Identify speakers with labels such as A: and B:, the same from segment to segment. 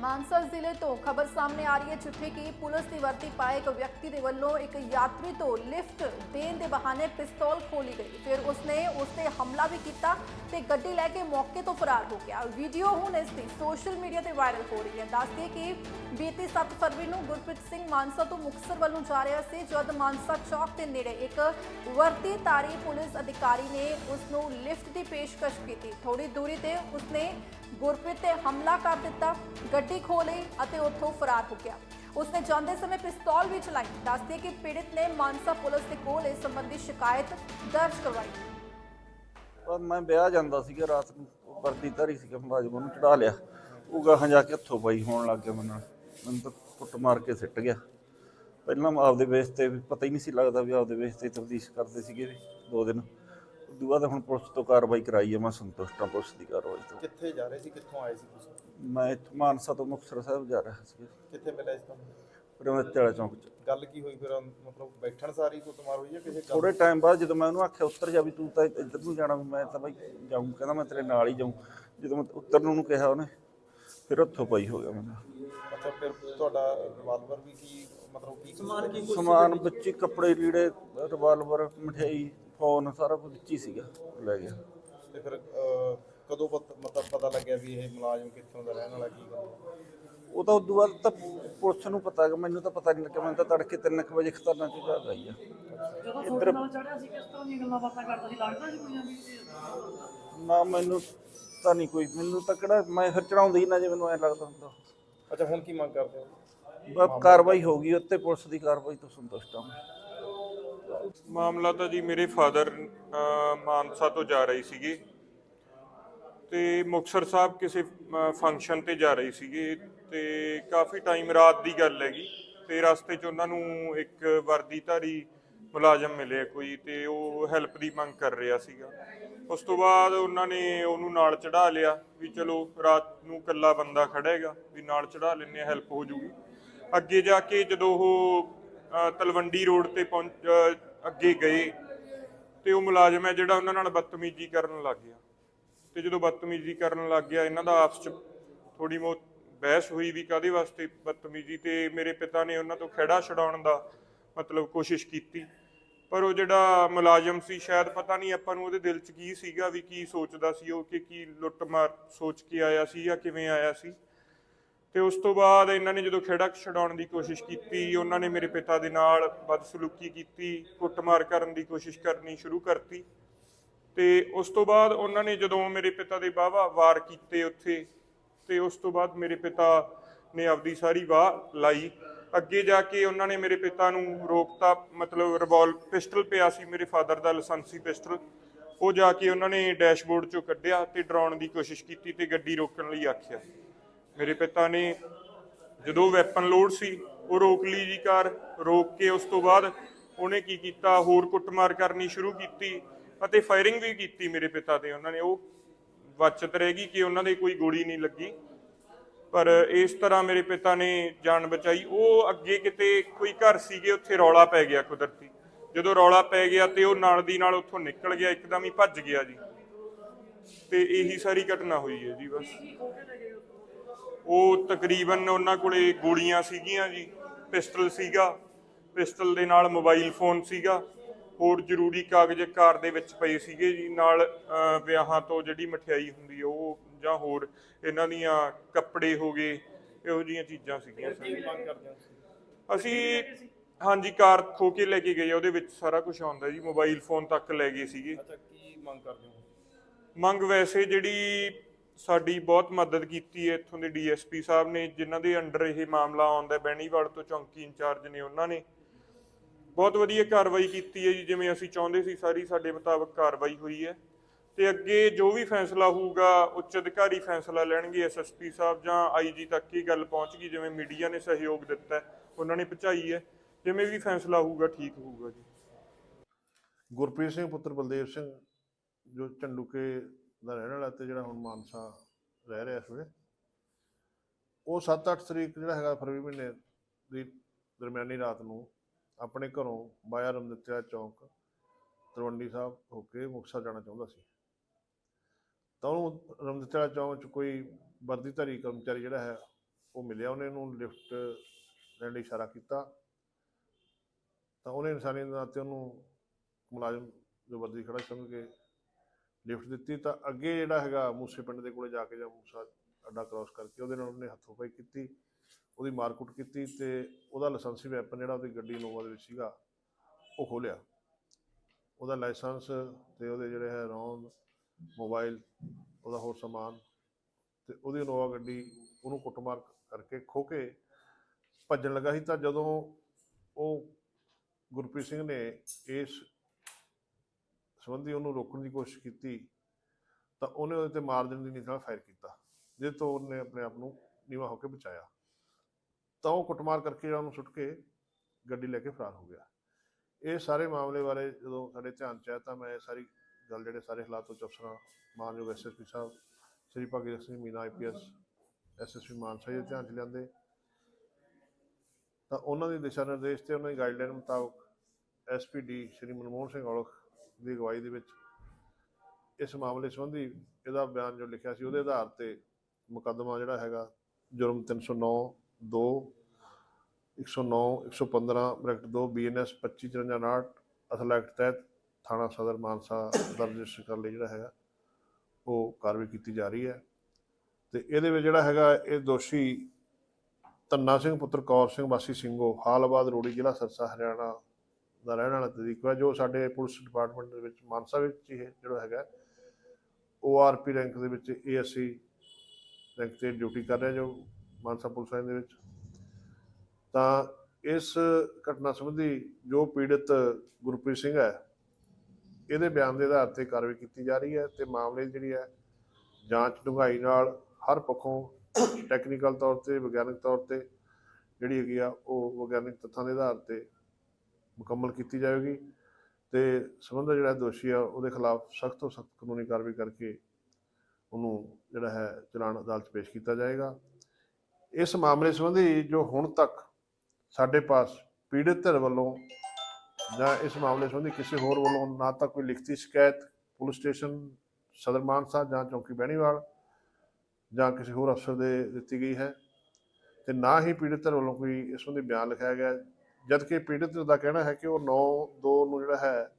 A: ਮਾਨਸਾ ਜ਼ਿਲ੍ਹੇ ਤੋਂ ਖਬਰ ਸਾਹਮਣੇ ਆ ਰਹੀ ਹੈ ਜਿੱਥੇ ਕਿ ਪੁਲਿਸ ਦੀ ਵਰਦੀ ਪਾਏ ਇੱਕ ਵਿਅਕਤੀ ਦੇ ਵੱਲੋਂ ਇੱਕ ਯਾਤਰੀ ਤੋਂ ਲਿਫਟ ਦੇਣ ਦੇ ਬਹਾਨੇ ਪਿਸਤੌਲ ਖੋਲੀ ਗਈ। ਫਿਰ ਉਸਨੇ ਉਸ ਤੇ ਹਮਲਾ ਵੀ ਕੀਤਾ ਤੇ ਗੱਡੀ ਲੈ ਕੇ ਮੌਕੇ ਤੋਂ ਫਰਾਰ ਹੋ ਗਿਆ। ਵੀਡੀਓ ਹੁਣ ਇਸ ਦੀ ਸੋਸ਼ਲ ਮੀਡੀਆ ਤੇ ਵਾਇਰਲ ਹੋ ਰਹੀ ਹੈ। ਦੱਸਦੇ ਕਿ ਬੀਤੀ 7 ਫਰਵਰੀ ਨੂੰ ਗੁਰਪ੍ਰੀਤ ਸਿੰਘ ਮਾਨਸਾ ਤੋਂ ਮੁਕਤਸਰ ਵੱਲੋਂ ਜਾ ਰਿਹਾ ਸੀ, ਜਦ ਮਾਨਸਾ ਚੌਕ ਦੇ ਨੇੜੇ ਇੱਕ ਵਰਦੀਧਾਰੀ ਪੁਲਿਸ ਅਧਿਕਾਰੀ ਨੇ ਉਸ ਨੂੰ ਲਿਫਟ ਦੀ ਪੇਸ਼ਕਸ਼ ਕੀਤੀ। ਥੋੜੀ ਦੂਰੀ ਤੇ ਉਸਨੇ ਗੁਰਪ੍ਰੀਤ ਤੇ ਹਮਲਾ ਕਰ ਦਿੱਤਾ, ਗੱਡੀ ਖੋਹ ਲਈ ਅਤੇ ਉੱਥੋਂ ਫਰਾਰ ਹੋ ਗਿਆ। ਉਸਨੇ ਜਾਂਦੇ ਸਮੇਂ ਪਿਸਤੌਲ ਵੀ ਚਲਾਈ। ਦੱਸਦੇ ਕਿ ਪੀੜਿਤ ਨੇ ਮਾਨਸਾ ਪੁਲਿਸ ਦੇ ਕੋਲ ਇਸ ਸੰਬੰਧੀ ਸ਼ਿਕਾਇਤ ਦਰਜ ਕਰਵਾਈ।
B: ਪਰ ਮੈਂ ਵਿਆਹ ਜਾਂਦਾ ਸੀਗਾ, ਰਾਤ ਨੂੰ ਵਰਦੀ ਧਾਰੀ ਸੀਗਾ ਮੁਲਾਜ਼ਮ ਉਹਨੂੰ ਚੜਾ ਲਿਆ। ਉਹ ਗਾਹਾਂ ਜਾ ਕੇ ਹੱਥੋਂ ਪਾਈ ਹੋਣ ਲੱਗ ਗਿਆ ਮੈਨੂੰ। ਮੈਨੂੰ ਤਾਂ ਕੁੱਟ ਮਾਰ ਕੇ ਸਿੱਟ ਗਿਆ। ਪਹਿਲਾਂ ਆਪਦੇ ਬੇਸ ਤੇ ਪਤਾ ਹੀ ਨਹੀਂ ਸੀ ਲੱਗਦਾ ਵੀ ਆਪਦੇ ਬੇਸ ਤੇ ਤਬਦੀਸ਼ ਕਰਦੇ ਸੀਗੇ ਦੋ ਦਿਨ। ਉਦੋਂ ਬਾਅਦ ਹੁਣ ਪੁਲਿਸ ਤੋਂ ਕਾਰਵਾਈ ਕਰਾਈ ਹੈ ਮੈਂ ਸੰਤੁਸ਼ਟ ਹਾਂ ਪੁਲਿਸ ਦੀ ਕਾਰਵਾਈ ਤੋਂ।
C: ਕਿੱਥੇ ਜਾ ਰਹੇ ਸੀ ਕਿੱਥੋਂ ਆਏ ਸੀ ਤੁਸੀਂ?
B: ਮੈਂ ਇੱਥੇ ਮਾਨਸਾ ਤੋਂ ਮੁਕਤਸਰ ਸਾਹਿਬ ਜਾ ਰਿਹਾ ਸੀ।
C: ਕਿੱਥੇ ਮਿਲਿਆ ਇਸ ਤੁਹਾਨੂੰ?
B: ਰਮਤ ਵਾਲਾ ਚੌਂਕ 'ਚ।
C: ਗੱਲ ਕੀ ਹੋਈ ਫਿਰ? ਮਤਲਬ ਬੈਠਣ ਸਾਰੀ ਕੁੱਟਮਾਰ ਹੋਈ ਹੈ ਕਿਸੇ ਗੱਲ
B: ਥੋੜੇ ਟਾਈਮ ਬਾਅਦ ਜਦੋਂ ਮੈਂ ਉਹਨੂੰ ਆਖਿਆ ਉੱਤਰ ਜਾ ਵੀ ਤੂੰ ਤਾਂ ਇੱਧਰ ਨੂੰ ਜਾਣਾ ਮੈਂ ਤਾਂ ਬਾਈ ਜਾਊਂ ਕਹਿੰਦਾ ਮੈਂ ਤੇਰੇ ਨਾਲ ਹੀ ਜਾਊਂ। ਜਦੋਂ ਮੈਂ ਉੱਤਰ ਨੂੰ ਉਹਨੂੰ ਕਿਹਾ ਉਹਨੇ ਫਿਰ ਉੱਥੋਂ ਪਈ ਹੋ ਗਿਆ ਮੈਨੂੰ।
C: ਅੱਛਾ ਫਿਰ ਤੁਹਾਡਾ ਰਿਵਾਲਵਰ ਵੀ ਕੀ ਮਤਲਬ ਕੀ ਸਮਾਨ ਕੀ
B: ਸਮਾਨ ਹੀ ਕੱਪੜੇ ਲੀੜੇ ਰਿਵਾਲਵਰ ਮਠਿਆਈ ਫੋਨ ਸਾਰਾ ਕੁਝ ਵਿੱਚ ਹੀ ਸੀਗਾ ਲੈ ਗਿਆ।
C: ਤੇ ਫਿਰ ਅਹ, ਕਦੋਂ ਪਤ- ਮਤਲਬ ਪਤਾ ਲੱਗਿਆ ਵੀ ਇਹ ਮੁਲਾਜ਼ਮ ਕਿੱਥੋਂ ਦਾ ਰਹਿਣ ਵਾਲਾ ਕੀ ਗੱਲ?
B: ਉਹ ਤਾਂ ਉਦੋਂ ਬਾਅਦ ਤਾਂ ਪੁਲਿਸ ਨੂੰ ਪਤਾ ਕਿ ਮੈਨੂੰ ਤਾਂ ਪਤਾ ਨਹੀਂ ਲੱਗਿਆ ਮੈਨੂੰ ਤਾਂ ਤੜਕੇ 3 ਵਜੇ ਖਤਰਨਾ ਚ ਜਾ ਗਈ ਆ।
D: ਜਦੋਂ ਤੁਹਾਡੇ ਨਾਲ ਚੜਿਆ ਸੀ ਕਿਸ ਤਰ੍ਹਾਂ ਦੀਆਂ ਗੱਲਾਂ ਬਾਤਾਂ ਕਰਦਾ ਸੀ? ਲੱਗਦਾ ਸੀ ਕੋਈ ਵੀ
B: ਨਾ ਮੈਨੂੰ ਤਾਂ ਨਹੀਂ ਕੋਈ ਮੈਨੂੰ ਤਾਂ ਕਿਹੜਾ ਮੈਂ ਫਿਰ ਚੜਾਉਂਦੀ ਨਾ ਜੇ ਮੈਨੂੰ ਐ ਲੱਗਦਾ ਹੁੰਦਾ।
C: ਅੱਛਾ ਹੁਣ ਕੀ ਮੰਗ ਕਰਦੇ ਹੋ?
B: ਬਸ ਕਾਰਵਾਈ ਹੋ ਗਈ ਉੱਤੇ ਪੁਲਿਸ ਦੀ ਕਾਰਵਾਈ ਤੋਂ ਸੰਤੁਸ਼ਟ ਹਾਂ ਮੈਂ।
E: ਮਾਮਲਾ ਤਾਂ ਜੀ ਮੇਰੇ ਫਾਦਰ ਮਾਨਸਾ ਤੋਂ ਜਾ ਰਹੇ ਸੀਗੇ। ਤੇ ਮੁਕਤਸਰ ਸਾਹਿਬ ਕਿਸੇ ਫੰਕਸ਼ਨ ਤੇ ਜਾ ਰਹੇ ਸੀਗੇ। ਤੇ ਕਾਫੀ ਟਾਈਮ ਰਾਤ ਦੀ ਗੱਲ ਹੈਗੀ। ਤੇ ਰਸਤੇ 'ਚ ਉਹਨਾਂ ਨੂੰ ਇੱਕ ਵਰਦੀਧਾਰੀ ਮੁਲਾਜ਼ਮ ਮਿਲਿਆ ਕੋਈ ਤੇ ਉਹ ਹੈਲਪ ਦੀ ਮੰਗ ਕਰ ਰਿਹਾ ਸੀਗਾ। ਉਸ ਤੋਂ ਬਾਅਦ ਉਹਨਾਂ ਨੇ ਉਹਨੂੰ ਨਾਲ ਚੜਾ ਲਿਆ ਵੀ ਚਲੋ ਰਾਤ ਨੂੰ ਇਕੱਲਾ ਬੰਦਾ ਖੜਾ ਹੈਗਾ ਵੀ ਨਾਲ ਚੜਾ ਲੈਣੇ ਹੈਲਪ ਹੋ ਜੂਗੀ। ਅੱਗੇ ਜਾ ਕੇ ਜਦੋਂ ਉਹ ਤਲਵੰਡੀ ਰੋਡ ਤੇ ਪਹੁੰਚ ਅੱਗੇ ਗਏ ਤੇ ਉਹ ਮੁਲਾਜ਼ਮ ਹੈ ਜਿਹੜਾ ਉਹਨਾਂ ਨਾਲ ਬਦਤਮੀਜ਼ੀ ਕਰਨ ਲੱਗ ਗਿਆ। ਤੇ ਜਦੋਂ ਬਦਤਮੀਜ਼ੀ ਕਰਨ ਲੱਗ ਗਿਆ, ਇਹਨਾਂ ਦਾ ਆਪਸ ਚ ਥੋੜੀ ਬਹੁਤ ਬਹਿਸ ਹੋਈ ਵੀ ਕਾਦੇ ਵਾਸਤੇ ਬਦਤਮੀਜ਼ੀ ਤੇ ਮੇਰੇ ਪਿਤਾ ਨੇ ਉਹਨਾਂ ਤੋਂ ਖਹਿੜਾ ਛਡਾਉਣ ਦਾ ਮਤਲਬ ਕੋਸ਼ਿਸ਼ ਕੀਤੀ। ਪਰ ਉਹ ਜਿਹੜਾ ਮੁਲਾਜ਼ਮ ਸੀ, ਸ਼ਾਇਦ ਪਤਾ ਨਹੀਂ ਆਪਾਂ ਨੂੰ ਉਹਦੇ ਦਿਲ 'ਚ ਕੀ ਸੀਗਾ ਵੀ ਕੀ ਸੋਚਦਾ ਸੀ ਉਹ ਕਿ ਕੀ ਲੁੱਟਮਾਰ ਸੋਚ ਕੇ ਆਇਆ ਸੀ ਜਾਂ ਕਿਵੇਂ ਆਇਆ ਸੀ। ਤੇ ਉਸ ਤੋਂ ਬਾਅਦ ਇਹਨਾਂ ਨੇ ਜਦੋਂ ਖੇੜਾ ਛਡਾਉਣ ਦੀ ਕੋਸ਼ਿਸ਼ ਕੀਤੀ, ਉਹਨਾਂ ਨੇ ਮੇਰੇ ਪਿਤਾ ਦੇ ਨਾਲ ਬਦਸਲੂਕੀ ਕੀਤੀ, ਕੁੱਟਮਾਰ ਕਰਨ ਦੀ ਕੋਸ਼ਿਸ਼ ਕਰਨੀ ਸ਼ੁਰੂ ਕਰਤੀ। ਤੇ ਉਸ ਤੋਂ ਬਾਅਦ ਉਹਨਾਂ ਨੇ ਜਦੋਂ ਮੇਰੇ ਪਿਤਾ ਦੇ ਵਾਹਵਾ ਵਾਰ ਕੀਤੇ ਉੱਥੇ, ਤੇ ਉਸ ਤੋਂ ਬਾਅਦ ਮੇਰੇ ਪਿਤਾ ਨੇ ਆਪਦੀ ਸਾਰੀ ਵਾਹ ਲਾਈ। ਅੱਗੇ ਜਾ ਕੇ ਉਹਨਾਂ ਨੇ ਮੇਰੇ ਪਿਤਾ ਨੂੰ ਰੋਕਤਾ, ਮਤਲਬ ਰਿਵਾਲ ਪਿਸਟਲ ਪਿਆ ਸੀ ਮੇਰੇ ਫਾਦਰ ਦਾ ਲਾਇਸੈਂਸੀ ਪਿਸਟਲ ਉਹ ਜਾ ਕੇ ਉਹਨਾਂ ਨੇ ਡੈਸ਼ਬੋਰਡ ਚੋਂ ਕੱਢਿਆ ਤੇ ਡਰਾਉਣ ਦੀ ਕੋਸ਼ਿਸ਼ ਕੀਤੀ ਤੇ ਗੱਡੀ ਰੋਕਣ ਲਈ ਆਖਿਆ। ਮੇਰੇ ਪਿਤਾ ਨੇ ਜਦੋਂ ਵੈਪਨ ਲੋਡ ਸੀ, ਉਹ ਰੋਕ ਲਈ ਜੀ ਕਾਰ ਰੋਕ ਕੇ ਉਸ ਤੋਂ ਬਾਅਦ ਉਹਨੇ ਕੀ ਕੀਤਾ? ਹੋਰ ਕੁੱਟਮਾਰ ਕਰਨੀ ਸ਼ੁਰੂ ਕੀਤੀ ਅਤੇ ਫਾਇਰਿੰਗ ਵੀ ਕੀਤੀ ਮੇਰੇ ਪਿਤਾ ਤੇ ਉਹਨਾਂ ਨੇ। ਉਹ ਬਚਤ ਰਹੇਗੀ ਕਿ ਉਹਨਾਂ ਦੇ ਕੋਈ ਗੋਲੀ ਨਹੀਂ ਲੱਗੀ। ਪਰ ਇਸ ਤਰ੍ਹਾਂ ਮੇਰੇ ਪਿਤਾ ਨੇ ਜਾਨ ਬਚਾਈ। ਉਹ ਅੱਗੇ ਕਿਤੇ ਕੋਈ ਘਰ ਸੀਗੇ, ਉੱਥੇ ਰੌਲਾ ਪੈ ਗਿਆ ਕੁਦਰਤੀ। ਜਦੋਂ ਰੌਲਾ ਪੈ ਗਿਆ ਤੇ ਉਹ ਨਾਲ ਦੀ ਨਾਲ ਉੱਥੋਂ ਨਿਕਲ ਗਿਆ, ਇੱਕਦਮ ਹੀ ਭੱਜ ਗਿਆ ਜੀ। ਤੇ ਇਹੀ ਸਾਰੀ ਘਟਨਾ ਹੋਈ ਹੈ ਜੀ ਬਸ। ਉਹ ਤਕਰੀਬਨ ਉਹਨਾਂ ਕੋਲੇ ਗੋਲੀਆਂ ਸੀਗੀਆਂ ਜੀ ਪਿਸਟਲ ਸੀਗਾ ਪਿਸਟਲ ਦੇ ਨਾਲ ਮੋਬਾਈਲ ਫੋਨ ਸੀਗਾ ਹੋਰ ਜ਼ਰੂਰੀ ਕਾਗਜ਼ ਕਾਰ ਦੇ ਵਿੱਚ ਪਏ ਸੀਗੇ ਜੀ ਨਾਲ ਵਿਆਹਾਂ ਤੋਂ ਜਿਹੜੀ ਮਠਿਆਈ ਹੁੰਦੀ ਹੈ ਉਹ ਜਾਂ ਹੋਰ ਇਹਨਾਂ ਦੀਆਂ ਕੱਪੜੇ ਹੋ ਗਏ ਇਹੋ ਜਿਹੀਆਂ ਚੀਜ਼ਾਂ ਸੀਗੀਆਂ ਅਸੀਂ ਹਾਂਜੀ ਕਾਰ ਖੋ ਕੇ ਲੈ ਕੇ ਗਏ ਉਹਦੇ ਵਿੱਚ ਸਾਰਾ ਕੁਝ ਆਉਂਦਾ ਜੀ ਮੋਬਾਈਲ ਫੋਨ ਤੱਕ ਲੈ ਗਏ ਸੀਗੇ।
C: ਅੱਛਾ ਕੀ ਮੰਗ ਕਰਦੇ ਹੋ?
E: ਮੰਗ ਵੈਸੇ ਜਿਹੜੀ ਸਾਡੀ ਬਹੁਤ ਮਦਦ ਕੀਤੀ ਹੈ ਇੱਥੋਂ ਦੇ ਡੀਐਸਪੀ ਸਾਹਿਬ ਨੇ, ਜਿਨ੍ਹਾਂ ਦੇ ਅੰਡਰ ਇਹ ਮਾਮਲਾ ਆਉਂਦਾ ਬੈਣੀਵਾਲ ਤੋਂ ਚੌਂਕੀ ਇੰਚਾਰਜ ਨੇ, ਉਹਨਾਂ ਨੇ ਬਹੁਤ ਵਧੀਆ ਕਾਰਵਾਈ ਕੀਤੀ ਹੈ ਜੀ, ਜਿਵੇਂ ਅਸੀਂ ਚਾਹੁੰਦੇ ਸੀ ਸਾਰੀ ਸਾਡੇ ਮੁਤਾਬਕ ਕਾਰਵਾਈ ਹੋਈ ਹੈ। ਤੇ ਅੱਗੇ ਜੋ ਵੀ ਫੈਸਲਾ ਹੋਊਗਾ, ਉੱਚ ਅਧਿਕਾਰੀ ਫੈਸਲਾ ਲੈਣਗੇ ਐਸਐਸਪੀ ਸਾਹਿਬ ਜਾਂ ਆਈਜੀ ਤੱਕ ਹੀ ਗੱਲ ਪਹੁੰਚ ਗਈ, ਜਿਵੇਂ ਮੀਡੀਆ ਨੇ ਸਹਿਯੋਗ ਦਿੱਤਾ ਉਹਨਾਂ ਨੇ ਪਹੁੰਚਾਈ ਹੈ। ਜਿਵੇਂ ਵੀ ਫੈਸਲਾ ਹੋਊਗਾ, ਠੀਕ ਹੋਊਗਾ ਜੀ।
F: ਗੁਰਪ੍ਰੀਤ ਸਿੰਘ, ਪੁੱਤਰ ਬਲਦੇਵ ਸਿੰਘ, ਜੋ ਝੰਡੂਕੇ ਦਾ ਰਹਿਣ ਵਾਲਾ ਤੇ ਜਿਹੜਾ ਹੁਣ ਮਾਨਸਾ ਰਹਿ ਰਿਹਾ ਇਸ ਵੇਲੇ, ਉਹ 7-8 ਤਰੀਕ ਜਿਹੜਾ ਹੈਗਾ ਫਰਵਰੀ ਮਹੀਨੇ ਦੀ ਦਰਮਿਆਨੀ ਰਾਤ ਨੂੰ ਆਪਣੇ ਘਰੋਂ ਬਾਇਆ ਰਮਦਿੱਤਿਆ ਚੌਂਕ, ਤਲਵੰਡੀ ਸਾਹਿਬ ਹੋ ਕੇ ਮੁਕਤਸਰ ਜਾਣਾ ਚਾਹੁੰਦਾ ਸੀ। ਤਾਂ ਉਹਨੂੰ ਰਮਦਿੱਤਿਆ ਚੌਂਕ 'ਚ ਕੋਈ ਵਰਦੀਧਾਰੀ ਕਰਮਚਾਰੀ ਜਿਹੜਾ ਹੈ, ਉਹ ਮਿਲਿਆ ਉਹਨੇ ਨੂੰ ਲਿਫਟ ਲੈਣ ਲਈ ਇਸ਼ਾਰਾ ਕੀਤਾ। ਤਾਂ ਉਹਨੇ ਇਨਸਾਨੀ ਦੇ ਨਾਤੇ ਉਹਨੂੰ ਮੁਲਾਜ਼ਮ ਜੋ ਵਰਦੀ ਖੜਾ ਸਮਝ ਕੇ ਲਿਫਟ ਦਿੱਤੀ ਤਾਂ ਅੱਗੇ ਜਿਹੜਾ ਹੈਗਾ ਮੂਸੇ ਪਿੰਡ ਦੇ ਕੋਲੇ ਜਾ ਕੇ ਜਾਂ ਮੂਸਾ ਅੱਡਾ ਕ੍ਰਾਸ ਕਰਕੇ ਉਹਦੇ ਨਾਲ ਉਹਨੇ ਹੱਥੋਂ ਪਾਈ ਕੀਤੀ, ਉਹਦੀ ਮਾਰਕੁੱਟ ਕੀਤੀ ਤੇ ਉਹਦਾ ਲਾਇਸੈਂਸੀ ਵੈਪਨ ਜਿਹੜਾ ਉਹਦੀ ਗੱਡੀ ਨੋਵਾ ਦੇ ਵਿੱਚ ਸੀਗਾ, ਉਹ ਖੋਲਿਆ। ਉਹਦਾ ਲਾਇਸੈਂਸ ਤੇ ਉਹਦੇ ਜਿਹੜੇ ਹੈ ਰੌਂਦ ਮੋਬਾਈਲ ਉਹਦਾ ਹੋਰ ਸਮਾਨ ਤੇ ਉਹਦੀ ਨੋਵਾ ਗੱਡੀ ਉਹਨੂੰ ਕੁੱਟਮਾਰ ਕਰਕੇ ਖੋ ਕੇ ਭੱਜਣ ਲੱਗਾ ਸੀ। ਤਾਂ ਜਦੋਂ ਉਹ ਗੁਰਪ੍ਰੀਤ ਸਿੰਘ ਨੇ ਇਸ ਸੰਬੰਧੀ ਉਹਨੂੰ ਰੋਕਣ ਦੀ ਕੋਸ਼ਿਸ਼ ਕੀਤੀ, ਤਾਂ ਉਹਨੇ ਉਹਦੇ ਤੇ ਮਾਰ ਦੇਣ ਦੀ ਨੀਤ ਨਾਲ ਫਾਇਰ ਕੀਤਾ, ਜਿਸ ਤੋਂ ਉਹਨੇ ਆਪਣੇ ਆਪ ਨੂੰ ਨੀਵਾ ਹੋ ਕੇ ਬਚਾਇਆ। ਤਾਂ ਉਹ ਕੁੱਟਮਾਰ ਕਰਕੇ ਉਹਨੂੰ ਸੁੱਟ ਕੇ ਗੱਡੀ ਲੈ ਕੇ ਫਰਾਰ ਹੋ ਗਿਆ। ਇਹ ਸਾਰੇ ਮਾਮਲੇ ਬਾਰੇ ਜਦੋਂ ਸਾਡੇ ਧਿਆਨ ਚ ਆਇਆ ਤਾਂ ਮੈਂ ਸਾਰੀ ਗੱਲ ਜਿਹੜੇ ਸਾਰੇ ਹਾਲਾਤ ਉੱਚ ਅਫਸਰਾਂ, ਮਾਨਯੋਗ ਐਸਐਸਪੀ ਸਾਹਿਬ, ਸ੍ਰੀ ਭਗਤ ਸਿੰਘ ਮੀਨਾ ਆਈਪੀਐਸ ਐਸਐਸਪੀ ਮਾਨਸਾ ਜੀ ਧਿਆਨ ਚ ਲਿਆਂਦੇ। ਤਾਂ ਉਹਨਾਂ ਦੇ ਦਿਸ਼ਾ ਨਿਰਦੇਸ਼ ਤੇ ਉਹਨਾਂ ਦੀ ਗਾਈਡਲਾਈਨ ਮੁਤਾਬਕ ਐਸਪੀਡੀ ਸ੍ਰੀ ਮਨਮੋਹਨ ਸਿੰਘ ਔਲਖ ਦੀ ਅਗਵਾਈ ਦੇ ਵਿੱਚ ਇਸ ਮਾਮਲੇ ਸੰਬੰਧੀ ਇਹਦਾ ਬਿਆਨ ਜੋ ਲਿਖਿਆ ਸੀ ਉਹਦੇ ਆਧਾਰ ਤੇ ਮੁਕੱਦਮਾ ਜਿਹੜਾ ਹੈਗਾ ਜੁਰਮ 309 2 109 115 ਬ੍ਰੈਕਟ 2 ਬੀਐਨਐਸ 2554 ਅਸਲ ਐਕਟ ਤਹਿਤ ਥਾਣਾ ਸਦਰ ਮਾਨਸਾ ਦਰਜ ਰਜਿਸਟਰ ਕਰਨ ਲਈ ਜਿਹੜਾ ਹੈਗਾ, ਉਹ ਕਾਰਵਾਈ ਕੀਤੀ ਜਾ ਰਹੀ ਹੈ। ਤੇ ਇਹਦੇ ਵਿੱਚ ਜਿਹੜਾ ਹੈਗਾ, ਇਹ ਦੋਸ਼ੀ ਧੰਨਾ ਸਿੰਘ ਪੁੱਤਰ ਕੌਰ ਸਿੰਘ ਵਾਸੀ ਸਿੰਘੋ, ਹਾਲਾਬਾਦ ਰੋੜੀ ਜ਼ਿਲ੍ਹਾ ਸਰਸਾ, ਹਰਿਆਣਾ ਦਾ ਰਹਿਣ ਵਾਲਾ ਤਰੀਕਾ ਜੋ ਸਾਡੇ ਪੁਲਿਸ ਡਿਪਾਰਟਮੈਂਟ ਦੇ ਵਿੱਚ ਮਾਨਸਾ ਵਿੱਚ ਹੀ ਇਹ ਜਿਹੜਾ ਹੈਗਾ। ਓਆਰਪੀ ਰੈਂਕ ਦੇ ਵਿੱਚ ਏਐਸਸੀ ਰੈਂਕ ਤੇ ਡਿਊਟੀ ਕਰ ਰਿਹਾ ਜੋ ਮਾਨਸਾ ਪੁਲਿਸ ਲਾਈਨ ਦੇ ਵਿੱਚ। ਤਾਂ ਇਸ ਘਟਨਾ ਸੰਬੰਧੀ ਜੋ ਪੀੜਤ ਗੁਰਪ੍ਰੀਤ ਸਿੰਘ ਹੈ, ਇਹਦੇ ਬਿਆਨ ਦੇ ਆਧਾਰ ਤੇ ਕਾਰਵਾਈ ਕੀਤੀ ਜਾ ਰਹੀ ਹੈ ਤੇ ਮਾਮਲੇ ਜਿਹੜੀ ਹੈ, ਜਾਂਚ ਡੂੰਘਾਈ ਨਾਲ ਹਰ ਪੱਖੋਂ ਟੈਕਨੀਕਲ ਤੌਰ ਤੇ, ਵਿਗਿਆਨਕ ਤੌਰ ਤੇ ਜਿਹੜੀ ਹੈਗੀ ਆ, ਉਹ ਵਿਗਿਆਨਕ ਤੱਥਾਂ ਦੇ ਆਧਾਰ ਤੇ ਮੁਕੰਮਲ ਕੀਤੀ ਜਾਵੇਗੀ ਤੇ ਸੰਬੰਧਿਤ ਜਿਹੜਾ ਦੋਸ਼ੀ ਆ, ਉਹਦੇ ਖਿਲਾਫ ਸਖਤ ਤੋਂ ਸਖਤ ਕਾਨੂੰਨੀ ਕਾਰਵਾਈ ਕਰਕੇ ਉਹਨੂੰ ਜਿਹੜਾ ਹੈ ਚਲਾਨ ਅਦਾਲਤ ਪੇਸ਼ ਕੀਤਾ ਜਾਏਗਾ। ਇਸ ਮਾਮਲੇ ਸੰਬੰਧੀ ਜੋ ਹੁਣ ਤੱਕ ਸਾਡੇ ਪਾਸ ਪੀੜਤ ਧਿਰ ਵੱਲੋਂ ਜਾਂ ਇਸ ਮਾਮਲੇ ਸੰਬੰਧੀ ਕਿਸੇ ਹੋਰ ਵੱਲੋਂ ਨਾ ਤਾਂ ਕੋਈ ਲਿਖਤੀ ਸ਼ਿਕਾਇਤ ਪੁਲਿਸ ਸਟੇਸ਼ਨ, ਸਦਰ ਮਾਨਸਾ ਜਾਂ ਚੌਂਕੀ ਬਹਿਣੀਵਾਲ ਜਾਂ ਕਿਸੇ ਹੋਰ ਅਫਸਰ ਦੇ ਦਿੱਤੀ ਗਈ ਹੈ ਤੇ ਨਾ ਹੀ ਪੀੜਤ ਧਿਰ ਵੱਲੋਂ ਕੋਈ ਇਸ ਸੰਬੰਧੀ ਬਿਆਨ ਲਿਖਾਇਆ ਗਿਆ ਹੈ। ਪੀੜਤ ਦਾ ਕਹਿਣਾ ਹੈ ਕਿ ਉਹ 9 2 ਨੂੰ ਜਿਹੜਾ ਹੈ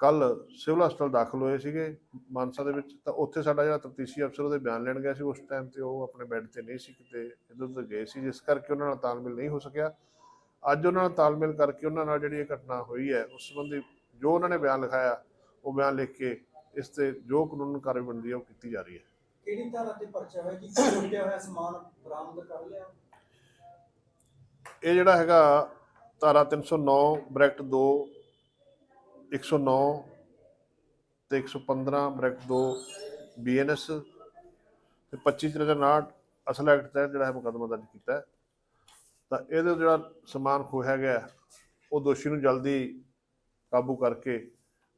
F: ਕੱਲ ਸਿਵਲ ਹਸਪਤਾਲ ਦਾਖਲ ਹੋਏ ਸੀਗੇ ਮਾਨਸਾ ਦੇ ਵਿੱਚ, ਤਾਂ ਉੱਥੇ ਸਾਡਾ ਜਿਹੜਾ ਤਫਤੀਸ਼ੀ ਅਫਸਰ ਉਹਦੇ ਬਿਆਨ ਲੈਣ ਗਿਆ ਸੀ ਉਸ ਟਾਈਮ ਤੇ ਉਹ ਆਪਣੇ ਬੈੱਡ ਤੇ ਨਹੀਂ ਸੀ ਕਿਤੇ, ਇੱਧਰ ਉੱਧਰ ਗਏ ਸੀ, ਜਿਸ ਕਰਕੇ ਉਹਨਾਂ ਨਾਲ ਤਾਲਮੇਲ ਨਹੀਂ ਹੋ ਸਕਿਆ ਅੱਜ ਉਹਨਾਂ ਨਾਲ ਤਾਲਮੇਲ ਕਰਕੇ ਉਹਨਾਂ ਨਾਲ ਜਿਹੜੀ ਇਹ ਘਟਨਾ ਹੋਈ ਹੈ, ਉਸ ਸੰਬੰਧੀ ਜੋ ਉਹਨਾਂ ਨੇ ਬਿਆਨ ਲਿਖਾਇਆ, ਉਹ ਬਿਆਨ ਲਿਖ ਕੇ ਇਸ ਤੇ ਜੋ ਕਾਨੂੰਨ ਕਾਰਵਾਈ ਬਣਦੀ ਹੈ, ਉਹ ਕੀਤੀ ਜਾ ਰਹੀ ਹੈ
G: ਕਿਹੜੀ ਧਾਰਾ ਤੇ ਪਰਚਾ ਹੋਇਆ, ਕਿ ਲੁੱਟਿਆ ਹੋਇਆ, ਸਮਾਨ ਬਰਾਮਦ ਕਰ ਲਿਆ
F: ਇਹ ਜਿਹੜਾ ਹੈਗਾ ਧਾਰਾ 309 ਬ੍ਰੈਕਟ 2 109 ਤੇ 115 ਬ੍ਰੈਕਟ 2 ਬੀਐਨਐਸ ਤੇ 2559 ਅਸਲ ਐਕਟ ਤਹਿਤ ਜਿਹੜਾ ਹੈ ਮੁਕੱਦਮਾ ਦਰਜ ਕੀਤਾ ਤਾਂ ਇਹਦੇ ਜਿਹੜਾ ਸਮਾਨ ਖੋਇਆ ਗਿਆ ਉਹ ਦੋਸ਼ੀ ਨੂੰ ਜਲਦੀ ਕਾਬੂ ਕਰਕੇ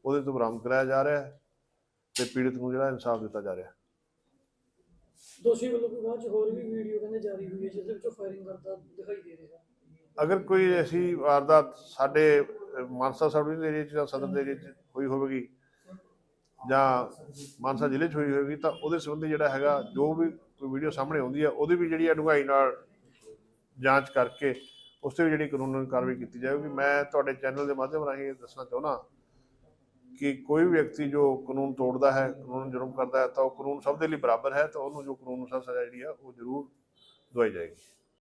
F: ਉਹਦੇ ਤੋਂ ਬਰਾਮਦ ਕਰਾਇਆ ਜਾ ਰਿਹਾ ਹੈ ਤੇ ਪੀੜਤ ਨੂੰ ਜਿਹੜਾ ਇਨਸਾਫ ਦਿੱਤਾ ਜਾ ਰਿਹਾ ਹੈ।
D: ਦੋਸ਼ੀ ਵੱਲੋਂ ਕੋਈ ਬਾਅਦ ਚ ਹੋਰ ਵੀ ਵੀਡੀਓ ਕਹਿੰਦੇ ਜਾਰੀ ਹੋਈ ਹੈ ਜਿਸ ਵਿੱਚੋਂ ਫਾਇਰਿੰਗ ਕਰਦਾ ਦਿਖਾਈ ਦੇ ਰਿਹਾ।
F: ਅਗਰ ਕੋਈ ਐਸੀ ਵਾਰਦਾਤ ਸਾਡੇ ਮਾਨਸਾ ਸਬ ਦੇ ਏਰੀਆ 'ਚ ਜਾਂ ਸਦਰ ਦੇ ਏਰੀਆ 'ਚ ਹੋਈ ਹੋਵੇਗੀ, ਜਾਂ ਮਾਨਸਾ ਜ਼ਿਲ੍ਹੇ 'ਚ ਹੋਈ ਹੋਵੇਗੀ, ਤਾਂ ਉਹਦੇ ਸੰਬੰਧੀ ਜਿਹੜਾ ਹੈਗਾ, ਜੋ ਵੀ ਕੋਈ ਵੀਡੀਓ ਸਾਹਮਣੇ ਆਉਂਦੀ ਹੈ, ਉਹਦੀ ਵੀ ਜਿਹੜੀ ਹੈ ਡੂੰਘਾਈ ਨਾਲ ਜਾਂਚ ਕਰਕੇ ਉਸ ਤੇ ਵੀ ਜਿਹੜੀ ਕਾਨੂੰਨ ਕਾਰਵਾਈ ਕੀਤੀ ਜਾਵੇਗੀ। ਮੈਂ ਤੁਹਾਡੇ ਚੈਨਲ ਦੇ ਮਾਧਿਅਮ ਰਾਹੀਂ ਇਹ ਦੱਸਣਾ ਚਾਹੁੰਦਾ ਕਿ ਕੋਈ ਵੀ ਵਿਅਕਤੀ ਜੋ ਕਾਨੂੰਨ ਤੋੜਦਾ ਹੈ, ਕਾਨੂੰਨ ਜੁਰਮ ਕਰਦਾ ਹੈ, ਤਾਂ ਉਹ ਕਾਨੂੰਨ ਸਭ ਦੇ ਲਈ ਬਰਾਬਰ ਹੈ, ਤਾਂ ਉਹਨੂੰ ਜੋ ਕਾਨੂੰਨ ਅਨੁਸਾਰ ਸਜ਼ਾ ਜਿਹੜੀ ਆ ਉਹ ਜ਼ਰੂਰ ਦਵਾਈ ਜਾਏਗੀ।